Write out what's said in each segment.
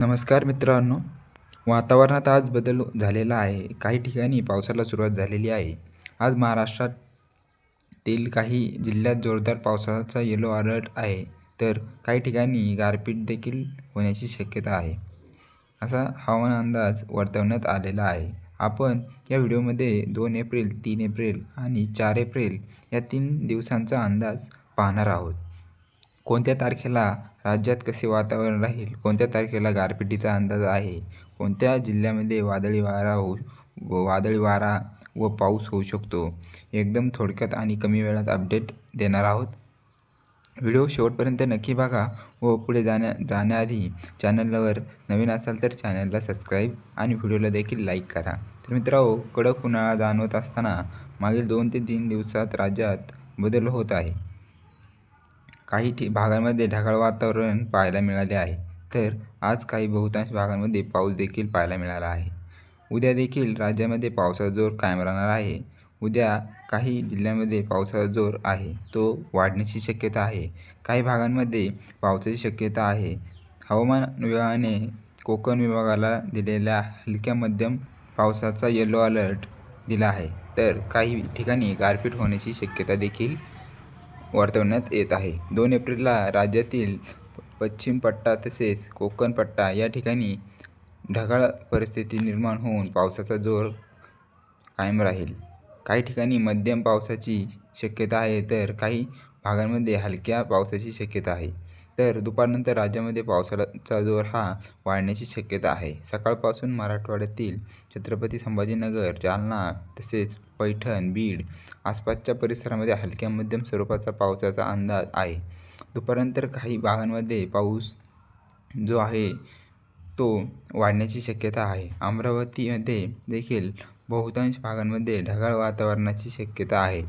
नमस्कार मित्रांनो. वातावरणात आज बदल झालेला आहे. काही ठिकाणी पावसाला सुरुवात झालेली आहे. आज महाराष्ट्रातील काही जिल्ह्यात जोरदार पावसाचा येलो अलर्ट आहे. तर काही ठिकाणी गारपीट देखील होण्याची शक्यता आहे. असा हवामान अंदाज वर्तवण्यात आलेला आहे. आपण या व्हिडिओमध्ये दोन एप्रिल तीन एप्रिल आणि चार एप्रिल या तीन दिवसांचा अंदाज पाहणार आहोत. कोणत्या तारखेला राज्यात कसे वातावरण राहील? कोणत्या तारखेला गारपिटीचा अंदाज आहे? कोणत्या जिल्ह्यामध्ये वादळी वारा होऊ व वादळी वारा व पाऊस होऊ शकतो? एकदम थोडक्यात आणि कमी वेळात अपडेट देणार आहोत. व्हिडिओ शेवटपर्यंत नक्की बघा व पुढे जाण्या जाण्याआधी चॅनलवर नवीन असाल तर चॅनलला सबस्क्राईब आणि व्हिडिओला देखील लाईक करा. तर मित्रांनो कडक उन्हाळा जाणवत असताना मागील दोन ते तीन दिवसात राज्यात बदल होत आहे. काही ठि भागांमध्ये ढगाळ वातावरण पाहायला मिळाले आहे. तर आज काही बहुतांश भागांमध्ये पाऊस देखील पाहायला मिळाला आहे. उद्या देखील राज्यामध्ये पावसाचा जोर कायम राहणार आहे. उद्या काही जिल्ह्यांमध्ये पावसाचा जोर आहे. तो वाढण्याची शक्यता आहे. काही भागांमध्ये पावसाची शक्यता आहे. हवामान विभागाने कोकण विभागाला दिलेल्या हलक्या मध्यम पावसाचा येलो अलर्ट दिला आहे. तर काही ठिकाणी गारपीट होण्याची शक्यता देखील वर्तवण्यात येत आहे. दोन एप्रिलला राज्यातील पश्चिम पट्टा तसेच कोकण पट्टा या ठिकाणी ढगाळ परिस्थिती निर्माण होऊन पावसाचा जोर कायम राहील. काही ठिकाणी मध्यम पावसाची शक्यता आहे तर काही भागांमध्ये हलक्या पावसाची शक्यता आहे. तर दुपारनंतर राज्यामध्ये पावसाचा जोर हा वाढण्याची शक्यता आहे. सकाळपासून मराठवाड्यातील छत्रपती संभाजीनगर जालना तसेच पैठण बीड आसपासच्या परिसरामध्ये हलक्या मध्यम स्वरूपाचा पावसाचा अंदाज आहे. दुपारनंतर काही भागांमध्ये पाऊस जो आहे तो वाढण्याची शक्यता आहे. अमरावतीमध्ये देखील बहुतांश भागांमध्ये ढगाळ वातावरणाची शक्यता आहे.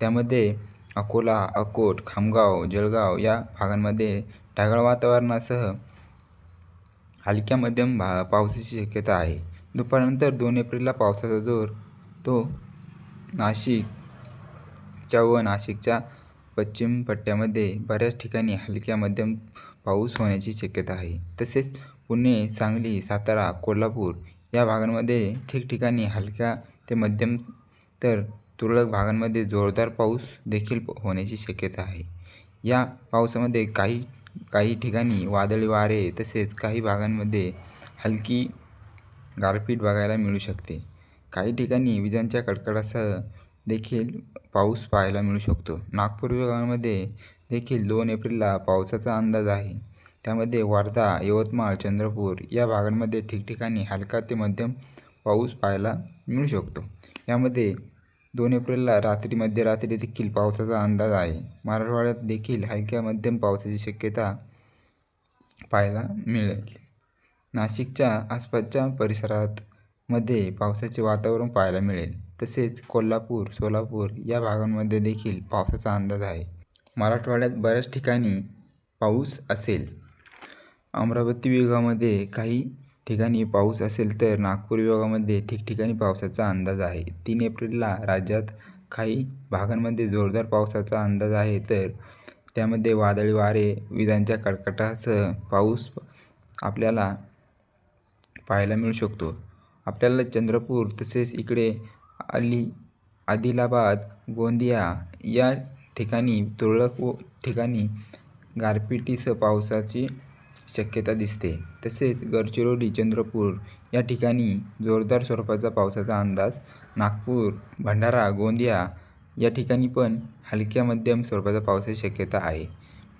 त्यामध्ये अकोला अकोट खामगाव जळगाव या भागांमध्ये ढगाळ वातावरणासह हलक्या मध्यम भा पावसाची शक्यता आहे. दुपारनंतर दोन एप्रिलला पावसाचा जोर तो नाशिकच्या व नाशिकच्या पश्चिम पट्ट्यामध्ये बऱ्याच ठिकाणी हलक्या मध्यम पाऊस होण्याची शक्यता आहे. तसेच पुणे सांगली सातारा कोल्हापूर या भागांमध्ये ठिकठिकाणी हलक्या ते मध्यम तर तुरळक भागांमध्ये जोरदार पाऊस देखील होण्याची शक्यता आहे. या पावसामध्ये काही काही ठिकाणी वादळी वारे तसेच काही भागांमध्ये हलकी गारपीट बघायला मिळू शकते. काही ठिकाणी विजांच्या कडकडासह देखील पाऊस पाहायला मिळू शकतो. नागपूर विभागामध्ये देखील दोन एप्रिलला पावसाचा अंदाज आहे. त्यामध्ये वर्धा यवतमाळ चंद्रपूर या भागांमध्ये ठिकठिकाणी हलका ते मध्यम पाऊस पाहायला मिळू शकतो. यामध्ये दोन एप्रिलला रात्री मध्यरात्री देखील पावसाचा अंदाज आहे. मराठवाड्यात देखील हलक्या मध्यम पावसाची शक्यता पाहायला मिळेल. नाशिकच्या आसपासच्या परिसरात मध्ये पावसाचे वातावरण पाहायला मिळेल. तसेच कोल्हापूर सोलापूर या भागांमध्ये देखील पावसाचा अंदाज आहे. मराठवाड्यात बऱ्याच ठिकाणी पाऊस असेल. अमरावती विभागामध्ये काही ठिकाणी पाऊस असेल तर नागपूर विभागामध्ये ठिकठिकाणी पावसाचा अंदाज आहे. तीन एप्रिलला राज्यात काही भागांमध्ये जोरदार पावसाचा अंदाज आहे तर त्यामध्ये वादळी वारे विजांच्या कडकडासह पाऊस आपल्याला पाहायला मिळू शकतो. आपल्याला चंद्रपूर तसेच इकडे अली आदिलाबाद गोंदिया या ठिकाणी तुरळक व ठिकाणी गारपिटीसह पावसाची शक्यता दिसते. तसेच गडचिरोली चंद्रपूर या ठिकाणी जोरदार स्वरूपाचा पावसाचा अंदाज नागपूर भंडारा गोंदिया या ठिकाणी पण हलक्या मध्यम स्वरूपाचा पावसाची शक्यता आहे.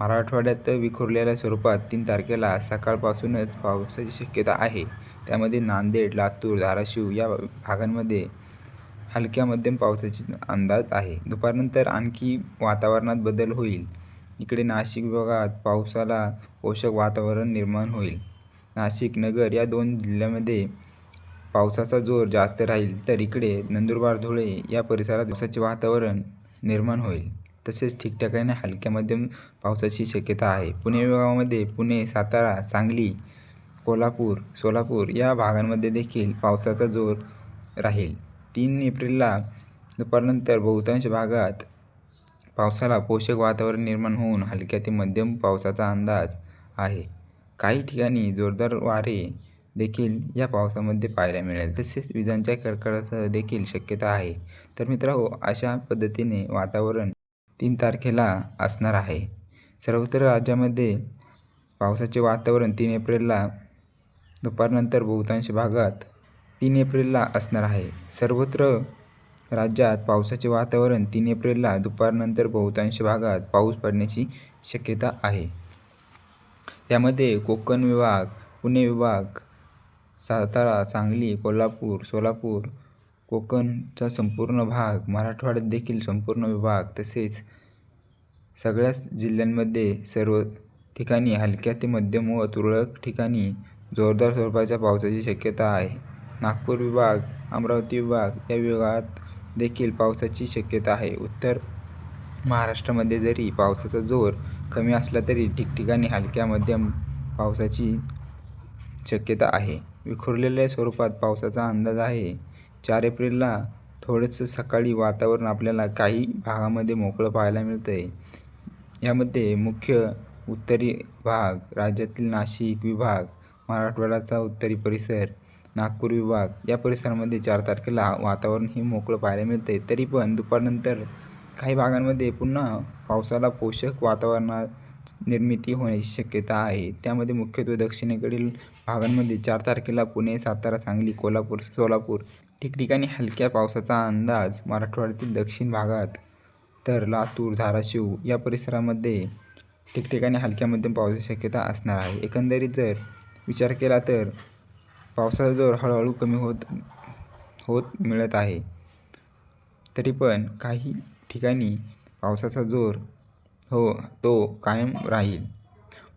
मराठवाड्यात विखुरलेल्या स्वरूपात तीन तारखेला सकाळपासूनच पावसाची शक्यता आहे. त्यामध्ये नांदेड लातूर धाराशिव या भागांमध्ये हलक्या मध्यम पावसाची अंदाज आहे. दुपारनंतर आणखी वातावरणात बदल होईल. इकडे नाशिक विभागात पावसाला पोषक वातावरण निर्माण होईल. नाशिक नगर या दोन जिल्ह्यामध्ये पावसाचा जोर जास्त राहील तर इकडे नंदुरबार धुळे या परिसरात पावसाचे वातावरण निर्माण होईल. तसेच ठिकठिकाणी हलक्या मध्यम पावसाची शक्यता आहे. पुणे विभागामध्ये पुणे सातारा सांगली कोल्हापूर सोलापूर या भागांमध्ये देखील पावसाचा जोर राहील. तीन एप्रिलला दुपारनंतर बहुतांश भागात पावसाला पोषक वातावरण निर्माण होऊन हलक्या ते मध्यम पावसाचा अंदाज आहे. काही ठिकाणी जोरदार वारे देखील या पावसामध्ये पाहायला मिळेल. तसेच विजांच्या कडकडासह देखील शक्यता आहे. तर मित्रांनो अशा पद्धतीने वातावरण तीन तारखेला असणार आहे. सर्वत्र राज्यामध्ये पावसाचे वातावरण तीन एप्रिलला दुपारनंतर बहुतांश भागात तीन एप्रिलला असणार आहे. सर्वत्र राज्यात पावसाचे वातावरण तीन एप्रिलला दुपारनंतर बहुतांश भागात पाऊस पडण्याची शक्यता आहे. त्यामध्ये कोकण विभाग पुणे विभाग सातारा सांगली कोल्हापूर सोलापूर कोकणचा संपूर्ण भाग मराठवाड्यात देखील संपूर्ण विभाग तसेच सगळ्याच जिल्ह्यांमध्ये सर्व ठिकाणी हलक्या ते मध्यम व तुरळक ठिकाणी जोरदार स्वरूपाच्या पावसाची शक्यता आहे. नागपूर विभाग अमरावती विभाग या विभागात देखील पावसाची शक्यता आहे. उत्तर महाराष्ट्रामध्ये जरी पावसाचा जोर कमी असला तरी ठिकठिकाणी हलक्या मध्यम पावसाची शक्यता आहे. विखुरलेल्या स्वरूपात पावसाचा अंदाज आहे. चार एप्रिलला थोडंसं सकाळी वातावरण आपल्याला काही भागामध्ये मोकळं पाहायला मिळतं आहे यामध्ये मुख्य उत्तरी भाग राज्यातील नाशिक विभाग मराठवाड्याचा उत्तरी परिसर नागपूर विभाग. या परिसरामध्ये चार तारखेला वातावरण हे मोकळं पाहायला मिळतं आहे तरी पण दुपारनंतर काही भागांमध्ये पुन्हा पावसाला पोषक वातावरणा निर्मिती होण्याची शक्यता आहे. त्यामध्ये मुख्यत्वे दक्षिणेकडील भागांमध्ये चार तारखेला पुणे सातारा सांगली कोल्हापूर सोलापूर ठिकठिकाणी हलक्या पावसाचा अंदाज मराठवाड्यातील दक्षिण भागात तर लातूर धाराशिव या परिसरामध्ये ठिकठिकाणी हलक्या मध्यम पावसाची शक्यता असणार आहे. एकंदरीत जर विचार केला तर पावसाचा जोर हळूहळू कमी होत होत मिळत आहे. तरी पण काही ठिकाणी पावसाचा जोर हो तो कायम राहील.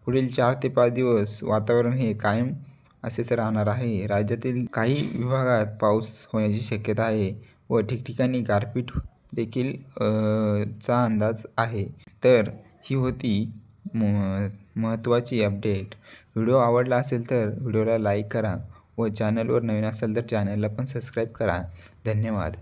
पुढील चार ते पाच दिवस वातावरण हे कायम असेच राहणार आहे. राज्यातील काही विभागात पाऊस होण्याची शक्यता आहे व ठिकठिकाणी गारपीट देखील चा अंदाज आहे. तर ही होती म महत्त्वाची अपडेट. व्हिडिओ आवडला असेल तर व्हिडिओला लाईक करा. व चॅनलवर नवीन असेल तर चॅनलला पण सबस्क्राईब करा. धन्यवाद.